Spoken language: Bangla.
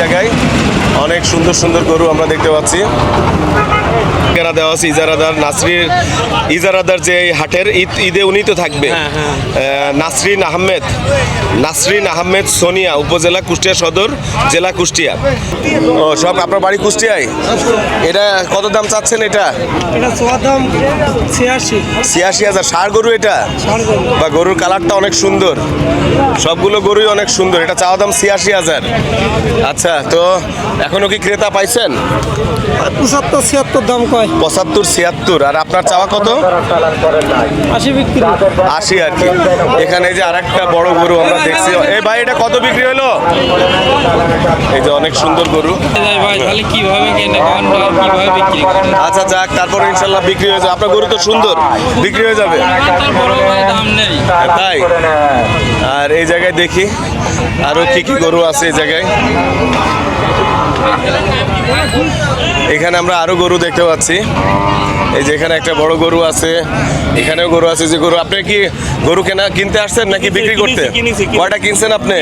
জায়গায় অনেক সুন্দর সুন্দর গরু আমরা দেখতে পাচ্ছি। কেনা দেওয়া আছে ইজারাদার নাসরির ইজারাদার যে এই হাটের ঈদ ঈদে উনি তো থাকবে। নাসরিন আহমেদ নাসরিন আহমেদ সোনিয়া উপজেলা কুষ্টিয়া সদর জেলা কুষ্টিয়া। ও সব আপনার বাড়ি কুষ্টিয়ায়? এটা কত দাম চাচ্ছেন এটা? এটা সোয়ার দাম ছিয়াশি। হাজার। ষাড় গরু এটা? বা গরুর কালারটা অনেক সুন্দর। সবগুলো গরুই অনেক সুন্দর। এটা চাওয়া দাম ছিয়াশি হাজার। আচ্ছা তো এখনও কি ক্রেতা পাইছেন? পঁচাত্তর ছিয়াত্তর দাম কয়। পঁচাত্তর ছিয়াত্তর। আর আপনার চাওয়া কত? আশি বিক্রি। আশি আর কি। এখানে এই যে আরেকটা বড় গরু আমরা দেখছি। এই ভাই এটা কত বিক্রি হলো? এই যে অনেক সুন্দর গরু। আচ্ছা যাক তারপর ইনশাল্লাহ বিক্রি হয়ে যাবে। আপনার গরু তো সুন্দর। বিক্রি হয়ে যাবে। তাই? আর এই জায়গায় দেখি। আরও কি কি গরু আছে এই জায়গায়? এখানে আমরা আরও গরু দেখতে পাচ্ছি। এই যে এখানে একটা বড় গরু আছে এখানেও গরু আছে। যে গরু আপনি কি গরু কেনা কিনতে আসছেন নাকি বিক্রি করতে। কয়টা কিনছেন আপনি?